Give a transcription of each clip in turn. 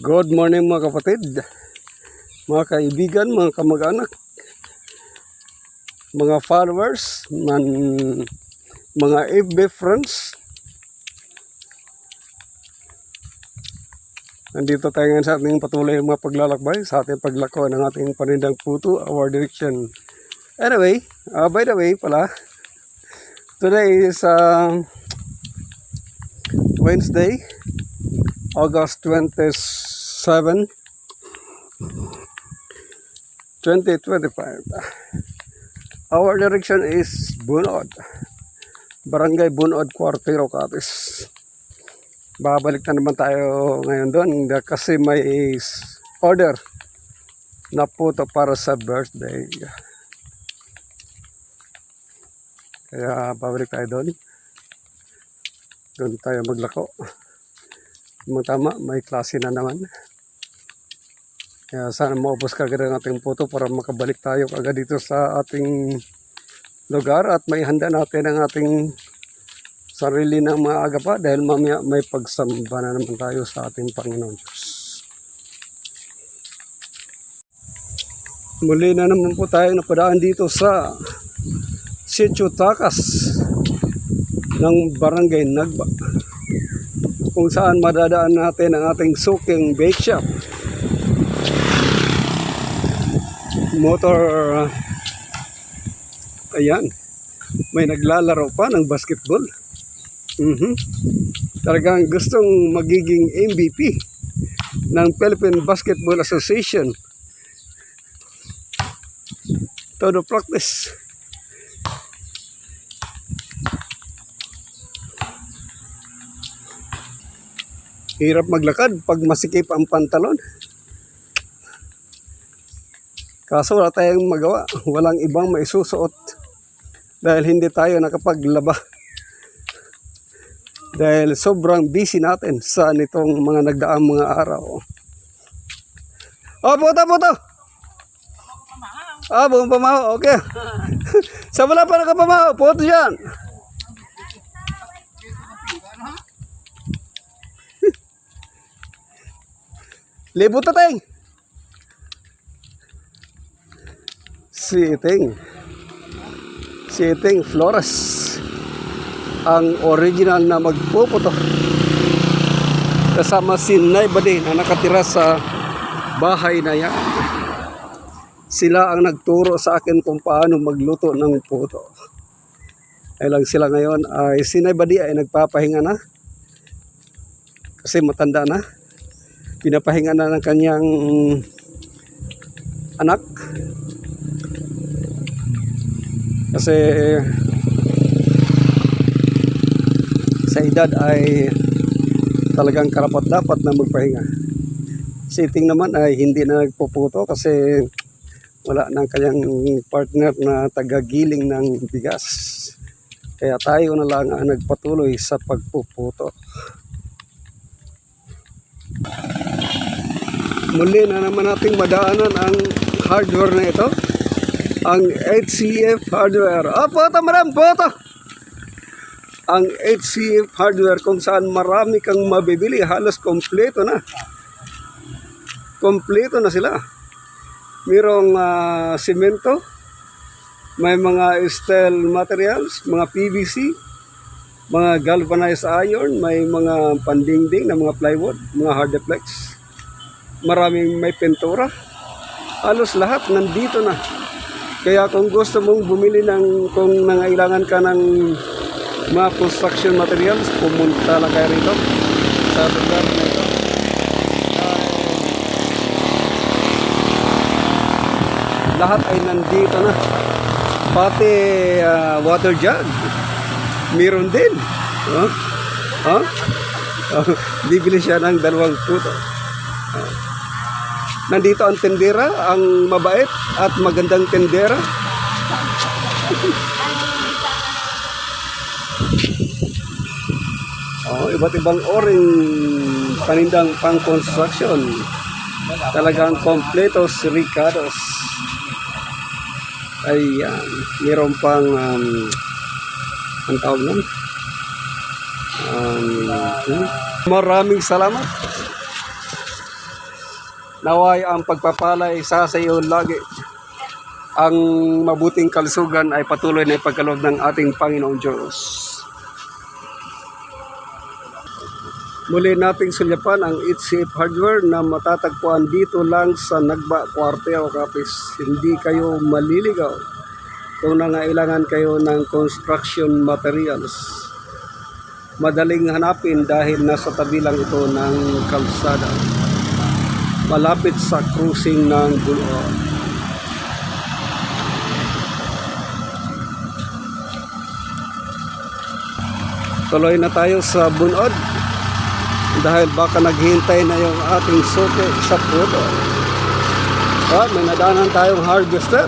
Good morning mga kapatid, mga kaibigan, mga kamag-anak, mga followers, man, mga FB friends. Nandito tayo ngayon sa ating patuloy mga paglalakbay, sa ating paglako ng ating panindang puto, our direction. Anyway, uh, by the way pala, today is uh, Wednesday, August 27, 2025. Our direction is Bunod. Barangay Bunod, Cuartero, Capiz. Babalik na naman tayo ngayon doon kasi may order na puto para sa birthday. Kaya babalik tayo doon. Doon tayo maglako. Mga tama, may klase na naman. Kaya sana maubos kagad ang ating puto para makabalik tayo kagad dito sa ating lugar at may handa natin ang ating sarili ng maaga pa dahil mamaya may pagsamba na naman tayo sa ating Panginoon Diyos. Muli na naman po tayo napadaan dito sa Sitio Takas ng Barangay Nagba kung saan madadaan natin ang ating suking bake shop. Motor, uh, ayan, may naglalaro pa ng basketball. Mhm. Talagang gustong magiging MVP ng Philippine Basketball Association. Todo practice. Hirap maglakad pag masikip ang pantalon. Kaso wala tayong magawa. Walang ibang maisusuot. Dahil hindi tayo nakapaglaba. Dahil sobrang busy natin sa nitong mga nagdaang mga araw. Oh, puto, puto! Ah, buong pamaho. Okay. sa wala pa nakapamaho. Puto yan. Libot na tayong. Siting. Siting Flores. Ang original na magpuputo. Kasama si Naibadi na nakatira sa bahay na yan. Sila ang nagturo sa akin kung paano magluto ng puto. Ay lang sila ngayon ay si Naibadi ay nagpapahinga na. Kasi matanda na. Pinapahinga na ng kanyang anak. Kasi sa edad ay talagang karapat dapat na magpahinga. Si Ting naman ay hindi na nagpuputo kasi wala nang kanyang partner na tagagiling ng bigas. Kaya tayo na lang ang nagpatuloy sa pagpuputo. Muli na naman nating madaanan ang hardware na ito. Ang HCF hardware. Ah, photo madam, photo! Ang HCF hardware kung saan marami kang mabibili. Halos kompleto na. Kompleto na sila. Merong ah, simento. May mga steel materials, mga PVC, mga galvanized iron, may mga pandingding na mga plywood, mga hardplex. Maraming may pintura. Halos lahat nandito na. Kaya kung gusto mong bumili ng, kung nangailangan ka ng mga construction materials, pumunta lang kayo rito sa lugar na ito. Lahat ay nandito na. Pati ah, water jug. Meron din. Huh? Huh? Bibili siya ng dalawang puto. Ah. Nandito ang tendera, ang mabait at magandang tendera. Oh, iba't ibang oring panindang pang construction. Talagang kompletos ricados. Ayan, meron pang um, ang tawag nun? Um, hmm? maraming salamat Naway ang pagpapalay sa sa iyo lagi. Ang mabuting kalusugan ay patuloy na ipagkaloob ng ating Panginoong Diyos. Muli nating sulyapan ang HCF Hardware na matatagpuan dito lang sa Nagba, Cuarteo, Capiz. Hindi kayo maliligaw kung nangailangan kayo ng construction materials. Madaling hanapin dahil nasa tabi lang ito ng kalsada. Malapit sa cruising ng Buloan. Tuloy na tayo sa Bunod dahil baka naghihintay na yung ating soke sa puto. Ah, may nadaanan tayong harvester.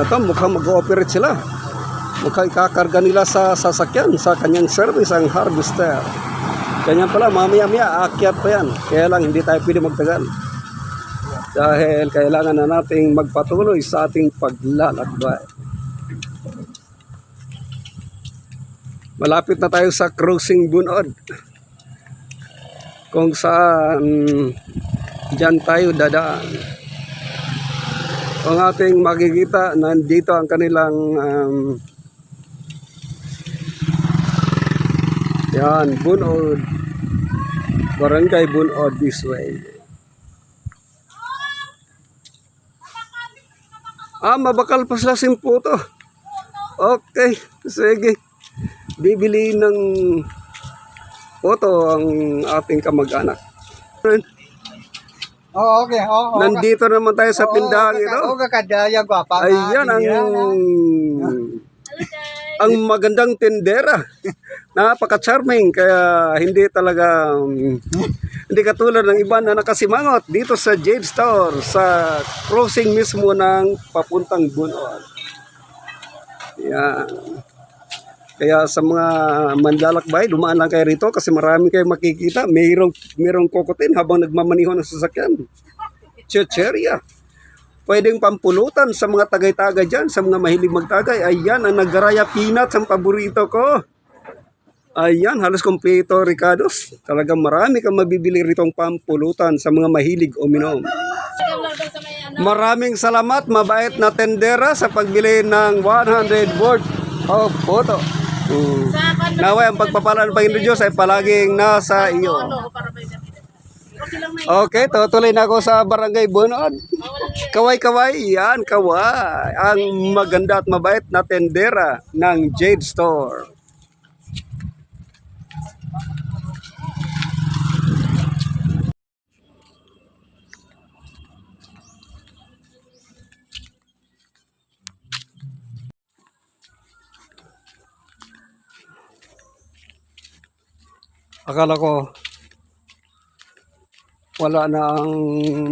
Ito, mukhang mag-ooperate sila. Mukhang ikakarga nila sa sasakyan, sa kanyang service ang harvester. Ganyan pala, mamaya-maya, aakyat pa yan. Kaya lang, hindi tayo pwede magtagal. Dahil kailangan na nating magpatuloy sa ating paglalakbay. Malapit na tayo sa cruising bunod. Kung saan dyan tayo dadaan. Kung ating makikita, nandito ang kanilang um, yan, bunod. Barangay bunod this way. Ah, mabakal pa sila simputo. Okay, sige bibili ng photo ang ating kamag-anak. Oo, okay. Oo, oo. Nandito naman tayo sa pindahan ito. Oo, kadaya ko pa. Ayan ang ang magandang tendera. Napaka-charming kaya hindi talaga um, hindi katulad ng iba na nakasimangot dito sa Jade Store sa crossing mismo ng papuntang Bunon. Yan. Kaya sa mga manlalakbay, dumaan lang kayo rito kasi marami kayo makikita. Mayroong, mayroong kokotin habang nagmamaniho ng sasakyan. Chicheria. Pwedeng pampulutan sa mga tagay-tagay dyan, sa mga mahilig magtagay. Ayan, ang nagaraya peanuts ang paborito ko. Ayan, halos kompleto, Ricardos. Talagang marami kang mabibili ritong pampulutan sa mga mahilig uminom. Maraming salamat, mabait na tendera sa pagbili ng 100 worth of photo. Mm. Naway ang pagpapala ng Panginoon Diyos ay palaging nasa iyo. ano, para may damit. Okay tutuloy na ako sa Barangay Bunod. Kaway-kaway, yan, kaway. Ang maganda at mabait na tendera ng Jade Store. Akala ko wala na ang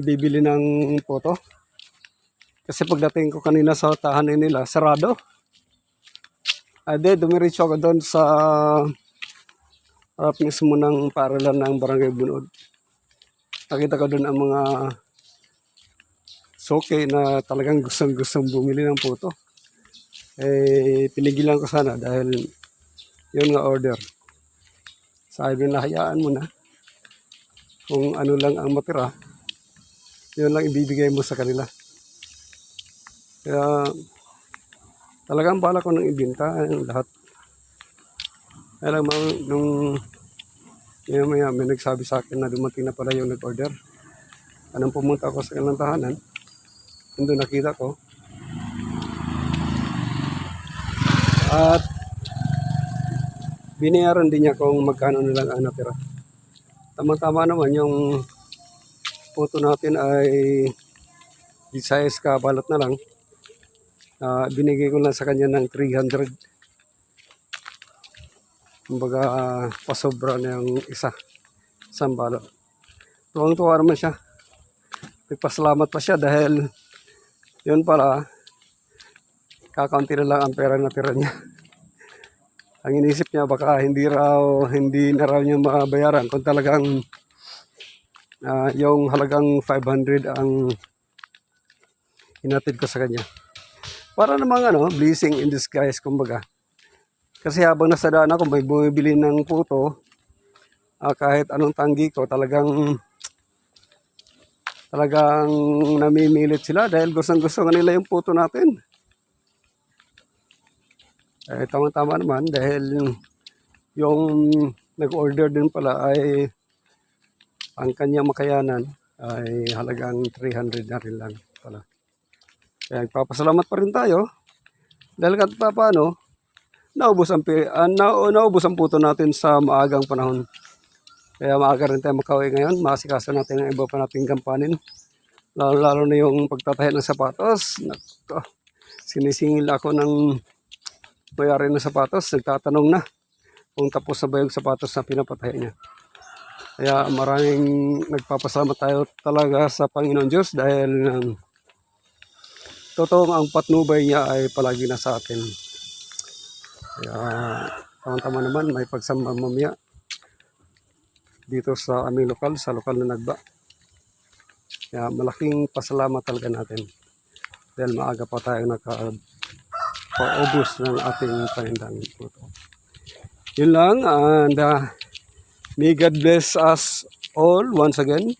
bibili ng photo. Kasi pagdating ko kanina sa tahanan nila, sarado. Ade, dumiretso ako doon sa harap mismo ng paralan ng Barangay Bunod. Nakita ko doon ang mga soke na talagang gustong-gustong bumili ng photo. Eh, pinigilan ko sana dahil yun nga order. Sabi na hayaan mo na kung ano lang ang matira, yun lang ibibigay mo sa kanila. Kaya talagang bala ko nang ibinta ang lahat. Kaya lang mga- nung maya maya may nagsabi sa akin na dumating na pala yung nag-order. Anong pumunta ako sa kanilang tahanan, doon nakita ko. At binayaran din niya kung magkano nilang ang natira. Tama-tama naman yung photo natin ay size ka balot na lang. Ah, binigay ko lang sa kanya ng 300. Kumbaga uh, pasobra na yung isa. Isang balot. Tuwang-tuwa naman siya. Nagpasalamat pa siya dahil yun pala kakaunti na lang ang pera na tira niya. Ang inisip niya baka hindi raw hindi na raw niya mabayaran kung talagang ah, yung halagang 500 ang hinatid ko sa kanya. Para namang ano, blessing in disguise kumbaga. Kasi habang nasa daan ako may bumibili ng puto, ah, kahit anong tanggi ko, talagang talagang namimilit sila dahil gustong gusto nila yung puto natin. Eh, tama-tama naman dahil yung nag-order din pala ay ang kanyang makayanan ay halagang 300 na rin lang pala. Kaya nagpapasalamat pa rin tayo dahil kahit pa paano, naubos ang, ah, na, naubos ang puto natin sa maagang panahon. Kaya maaga rin tayo makauwi ngayon. Makasikaso natin ang iba pa nating gampanin. Lalo, lalo na yung pagtatahi ng sapatos. Nako, sinisingil ako ng mayari ng sapatos. Nagtatanong na kung tapos na ba yung sapatos na pinapatahi niya. Kaya maraming nagpapasalamat tayo talaga sa Panginoon Diyos dahil um, totoo ang patnubay niya ay palagi na sa atin. Kaya tama-tama naman may pagsamba mamaya dito sa aming lokal, sa lokal na nagba. Kaya malaking pasalamat talaga natin dahil maaga pa tayo nakapaubos ng ating panindang puto. Yun lang and uh, may God bless us all once again